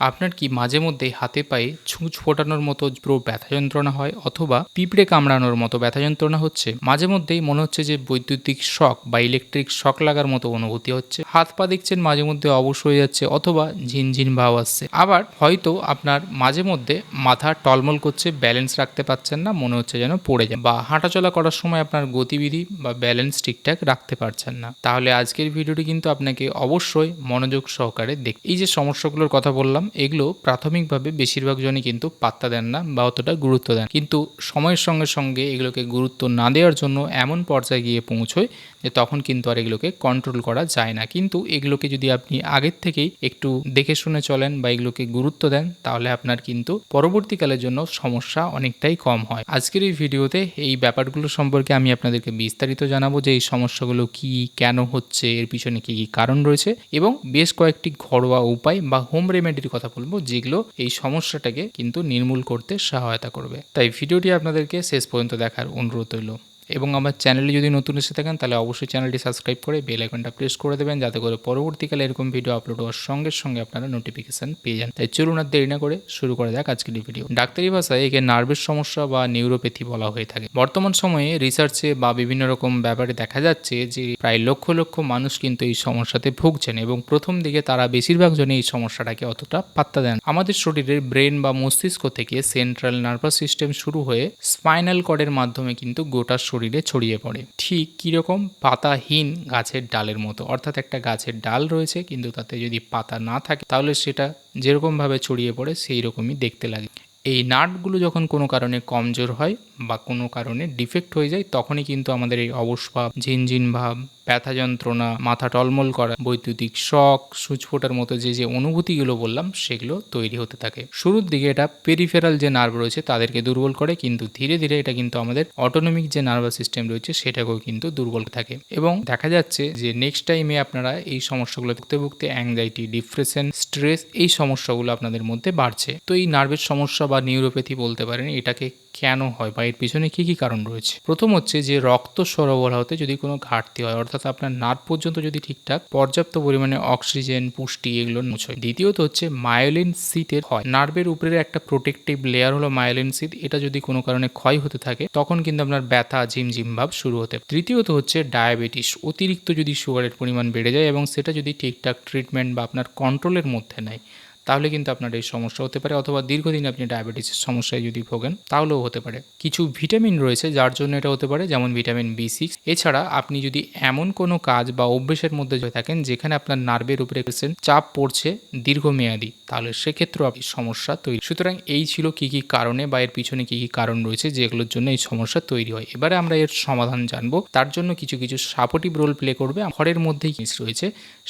আপনার কি মাঝে মধ্যেই হাতে পায়ে ছুঁচ ফোটানোর মতো পুরো ব্যথা যন্ত্রণা হয় অথবা পিঁপড়ে কামড়ানোর মতো ব্যথা যন্ত্রণা হচ্ছে? মাঝে মধ্যেই মনে হচ্ছে যে বৈদ্যুতিক শক বা ইলেকট্রিক শক লাগার মতো অনুভূতি হচ্ছে। হাত পা দেখছেন মাঝে মধ্যে অবশ হয়ে যাচ্ছে অথবা ঝিনঝিন ভাব আসছে। আবার হয়তো আপনার মাঝে মধ্যে মাথা টলমল করছে ব্যালেন্স রাখতে পারছেন না, মনে হচ্ছে যেন পড়ে যায় বা হাঁটাচলা করার সময় আপনার গতিবিধি বা ব্যালেন্স ঠিকঠাক রাখতে পারছেন না। তাহলে আজকের ভিডিওটি কিন্তু আপনাকে অবশ্যই মনোযোগ সহকারে দেখ এই যে সমস্যাগুলোর কথা বললাম এগুলো প্রাথমিকভাবে বেশিরভাগ জনই কিন্তু পাত্তা দেন না বা অতটা গুরুত্ব দেন কিন্তু সময়ের সঙ্গে সঙ্গে এগুলোকে গুরুত্ব না দেওয়ার জন্য এমন পর্যায়ে গিয়ে পৌঁছয় যে তখন কিন্তু আর এগুলোকে কন্ট্রোল করা যায় না। কিন্তু এগুলোকে যদি আপনি আগের থেকেই একটু দেখে শুনে চলেন বা এগুলোকে গুরুত্ব দেন, তাহলে আপনার কিন্তু পরবর্তীকালের জন্য সমস্যা অনেকটাই কম হয়। আজকের এই ভিডিওতে এই ব্যাপারগুলো সম্পর্কে আমি আপনাদেরকে বিস্তারিত জানাব যে এই সমস্যাগুলো কি, কেন হচ্ছে, এর পিছনে কি কি কারণ রয়েছে এবং বেশ কয়েকটি ঘরোয়া উপায় বা হোম রেমেডির কথা বলব, যেগুলো এই সমস্যাটাকে কিন্তু নির্মূল করতে সহায়তা করবে। তাই ভিডিওটি আপনাদেরকে শেষ পর্যন্ত দেখার অনুরোধ রইল। এবং আমার চ্যানেলে যদি নতুন এসে থাকেন, তাহলে অবশ্যই চ্যানেলটি সাবস্ক্রাইব করে বেল আইকনটা প্রেস করে দেবেন, যাতে করে পরবর্তীকালে এরকম ভিডিও আপলোড হওয়ার সঙ্গে সঙ্গে আপনারা নোটিফিকেশন পেয়ে যান। তাই চলুন আর দেরি না করে শুরু করা যাক আজকের ভিডিও ডাক্তারি ভাষায় একে নার্ভের সমস্যা বা নিউরোপ্যাথি বলা হয়ে থাকে। বর্তমান সময়ে রিসার্চে বা বিভিন্ন রকম ব্যাপারে দেখা যাচ্ছে যে প্রায় লক্ষ লক্ষ মানুষ কিন্তু এই সমস্যাতে ভুগছেন এবং প্রথম দিকে তারা বেশিরভাগ জনই এই সমস্যাটাকে অতটা পাত্তা দেন আমাদের শরীরের ব্রেন বা মস্তিষ্ক থেকে সেন্ট্রাল নার্ভাস সিস্টেম শুরু হয়ে স্পাইনাল কর্ডের মাধ্যমে কিন্তু গোটা শরীরে ছড়িয়ে পড়ে। ঠিক কীরকম? পাতাহীন গাছের ডালের মতো। অর্থাৎ একটা গাছের ডাল রয়েছে, কিন্তু তাতে যদি পাতা না থাকে, তাহলে সেটা যেরকমভাবে ছড়িয়ে পড়ে সেই রকমই দেখতে লাগে। এই নাটগুলো যখন কোনো কারণে কমজোর হয় বা কোনো কারণে ডিফেক্ট হয়ে যায়, তখনই কিন্তু আমাদের এই অবশ ভাব, ঝিনঝিন ভাব ব্যথা যন্ত্রণা মাথা টলমল করা, বৈদ্যুতিক শক সুচ ফোটার মতো যে যে অনুভূতিগুলো বললাম, সেগুলো তৈরি হতে থাকে। শুরুর দিকে এটা পেরিফেরাল যে নার্ভ রয়েছে, তাদেরকে দুর্বল করে, কিন্তু ধীরে ধীরে এটা কিন্তু আমাদের অটোনমিক যে নার্ভাস সিস্টেম রয়েছে, সেটাকেও কিন্তু দুর্বল থাকে। এবং দেখা যাচ্ছে যে নেক্সট টাইমে আপনারা এই সমস্যাগুলো ভুগতে ভুগতে অ্যাংজাইটি ডিপ্রেশন স্ট্রেস এই সমস্যাগুলো আপনাদের মধ্যে বাড়ছে। তো এই নার্ভের সমস্যা বা নিউরোপ্যাথি বলতে পারেন, এটাকে কেন হয় বা এর পিছনে কী কী কারণ রয়েছে? প্রথম হচ্ছে যে, রক্ত সরবরাহতে যদি কোনো ঘাটতি হয়, অর্থাৎ আপনার নার্ভ পর্যন্ত যদি ঠিকঠাক, পর্যাপ্ত পরিমাণে অক্সিজেন, পুষ্টি এগুলো নছয় দ্বিতীয়ত হচ্ছে মায়োলিন সিটের হয় নার্ভের উপরের একটা প্রোটেক্টিভ লেয়ার হলো মায়োলিন সিট। এটা যদি কোনো কারণে ক্ষয় হতে থাকে, তখন কিন্তু আপনার ব্যথা, ঝিমঝিম ভাব শুরু হতে। তৃতীয়ত হচ্ছে ডায়াবেটিস। অতিরিক্ত যদি সুগারের পরিমাণ বেড়ে যায় এবং সেটা যদি ঠিকঠাক ট্রিটমেন্ট বা আপনার কন্ট্রোলের মধ্যে নেয় তাহলে কিন্তু আপনার এই সমস্যা হতে পারে, অথবা দীর্ঘদিন আপনি ডায়াবেটিসের সমস্যায় যদি ভোগেন, তাহলেও হতে পারে। কিছু ভিটামিন রয়েছে যার জন্য এটা হতে পারে, যেমন ভিটামিন বি সিক্স এছাড়া আপনি যদি এমন কোনো কাজ বা অভ্যেসের মধ্যে হয়ে থাকেন, যেখানে আপনার নার্ভের উপরে চাপ পড়ছে দীর্ঘমেয়াদী, তাহলে সেক্ষেত্রেও আপনি সমস্যা তৈরি। সুতরাং এই ছিল কি কি কারণে বা এর পিছনে কি কি কারণ রয়েছে যেগুলোর জন্য এই সমস্যা তৈরি হয়। এবারে আমরা এর সমাধান জানব। তার জন্য কিছু কিছু সাপোর্টিভ রোল প্লে করবে। ঘরের মধ্যেই জিনিস রয়েছে,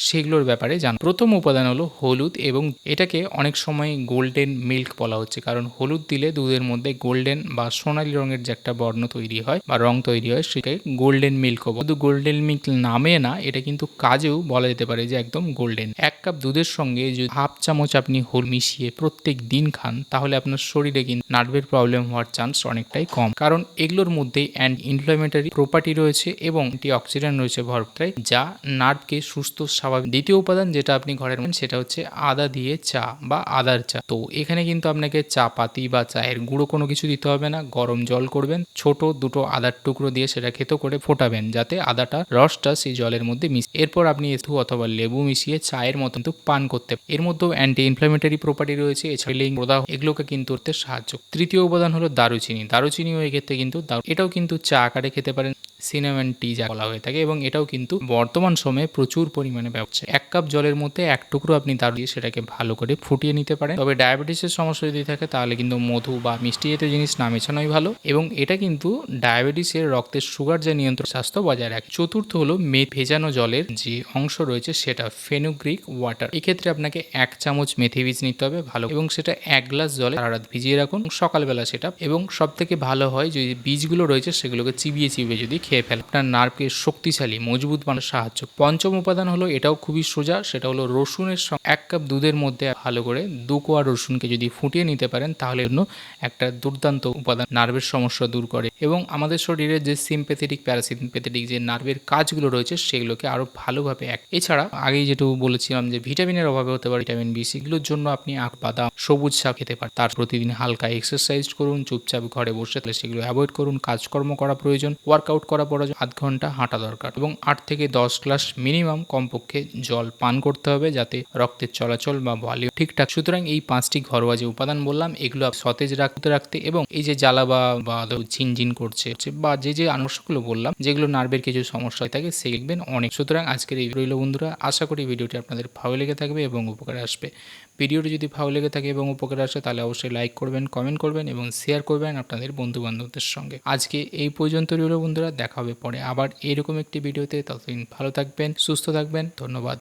সেগুলোর ব্যাপারে জান প্রথম উপাদান হলো হলুদ এবং এটাকে অনেক সময় গোল্ডেন মিল্ক বলা হচ্ছে। কারণ হলুদ দিলে দুধের মধ্যে গোল্ডেন বা সোনালী রঙের যে একটা বর্ণ তৈরি হয় বা রং তৈরি হয়, সেটাকে গোল্ডেন মিল্ক হব শুধু গোল্ডেন মিল্ক নামে না, এটা কিন্তু কাজেও বলা যেতে পারে যে একদম গোল্ডেন এক কাপ দুধের সঙ্গে যদি হাফ চামচ আপনি হোল মিশিয়ে প্রত্যেক দিন খান, তাহলে আপনার শরীরে কিন্তু নার্ভের প্রবলেম হওয়ার চান্স অনেকটাই কম। কারণ এগুলোর মধ্যে অ্যান্টি ইনফ্লামেটারি প্রপার্টি রয়েছে এবং অ্যান্টি অক্সিডেন্ট রয়েছে ভরপুরাই যা নার্ভকে সুস্থ, স্বাভাবিক। দ্বিতীয় উপাদান যেটা আপনি ঘরের সেটা হচ্ছে আদা দিয়ে চা। বা আদার চা। তো এখানে কিন্তু আপনাকে চা পাতি বা চায়ের গুঁড়ো কোনো কিছু দিতে হবে না। গরম জল করবেন, ছোট দুটো আদার টুকরো দিয়ে সেটা খেতো করে ফোটাবেন যাতে আদাটা রসটা সেই জলের মধ্যে মিশ, এরপর আপনি এথু অথবা লেবু মিশিয়ে চায়ের মতো কিন্তু পান করতে এর মধ্যেও অ্যান্টি ইনফ্লামেটারি প্রপার্টি রয়েছে, এছাড়া প্রদাহ, এগুলোকে কিন্তু করতে সাহায্য। তৃতীয় উপাদান হলো দারুচিনি। দারুচিনিও এক্ষেত্রে কিন্তু এটাও কিন্তু চা আকারে খেতে পারেন। সিনেমান টি যা বলা হয়ে থাকে এবং এটাও কিন্তু বর্তমান সময়ে প্রচুর পরিমাণে ব্যবহার এক কাপ জলের মধ্যে এক টুকরো আপনি দারু দিয়ে সেটাকে ভালো করে ফুটিয়ে নিতে পারেন। তবে ডায়াবেটিসের সমস্যা যদি থাকে, তাহলে কিন্তু মধু বা মিষ্টি জাতীয় জিনিস না মেশানোই ভালো এবং এটা কিন্তু ডায়াবেটিসের রক্তের সুগার যা নিয়ন্ত্রণ, স্বাস্থ্য বজায় রাখে। চতুর্থ হলো মে, ভেজানো জলের যে অংশ রয়েছে, সেটা ফেনুগ্রিক ওয়াটার। এক্ষেত্রে আপনাকে এক চামচ মেথি বীজ নিতে হবে ভালো এবং সেটা এক গ্লাস জলে সারা রাত ভিজিয়ে রাখুন। সকালবেলা সেটা এবং সব থেকে ভালো হয় যে বীজগুলো রয়েছে, সেগুলোকে চিবিয়ে চিবিয়ে যদি খেয়ে ফেলে। আপনার নার্ভকে শক্তিশালী, মজবুত বানাতে সাহায্য। পঞ্চম উপাদান হলো, এটাও খুবই সোজা, সেটা হলো রসুনের সঙ্গে এক কাপ দুধের মধ্যে ভালো করে দু কোয়া রসুনকে যদি ফুটিয়ে নিতে পারেন, তাহলে জন্য একটা দুর্দান্ত উপাদান নার্ভের সমস্যা দূর করে। এবং আমাদের শরীরের যে সিম্প্যাথেটিক, প্যারাসিম্প্যাথেটিক যে নার্ভের কাজগুলো রয়েছে, সেগুলোকে আরও ভালোভাবে এক এছাড়া আগেই যেটুকু বলেছিলাম যে ভিটামিনের অভাবে হতে পারে ভিটামিন বি সিগুলোর জন্য আপনি আখ বাদাম, সবুজ শাক খেতে পারেন। তার প্রতিদিন হালকা এক্সারসাইজ করুন, চুপচাপ ঘরে বসে তাহলে সেগুলো অ্যাভয়েড করুন, কাজকর্ম করা প্রয়োজন ওয়ার্কআউট করা প্রয়োজন আধ ঘণ্টা হাঁটা দরকার এবং আট থেকে দশ গ্লাস মিনিমাম কমপক্ষে জল পান করতে হবে যাতে রক্তের চলাচল বা ভলিউম ঠিকঠাক। সুতরাং এই পাঁচটি ঘরোয়া যে উপাদান বললাম, এগুলো সতেজ রাখতে রাখতে এবং এই যে জ্বালা বা বা ঝিনঝিন করছে বা যে যে আনুষ্ঠানগুলো বললাম, যেগুলো নার্ভের কিছু সমস্যা থাকে সেই লিখবেন অনেক। সুতরাং আজকের এই রইল বন্ধুরা, আশা করি ভিডিওটি আপনাদের ভালো লেগে থাকবে এবং উপকারে আসবে। ভিডিওটি যদি ভালো লেগে থাকে এবং উপকারে আসে তাহলে অবশ্যই লাইক করবেন, কমেন্ট করবেন এবং শেয়ার করবেন আপনাদের বন্ধু বান্ধবদের সঙ্গে। আজকে এই পর্যন্ত রইল বন্ধুরা দেখা হবে পরে। আবার এরকম একটি ভিডিওতে। ততদিন ভালো থাকবেন সুস্থ থাকবেন। ধন্যবাদ।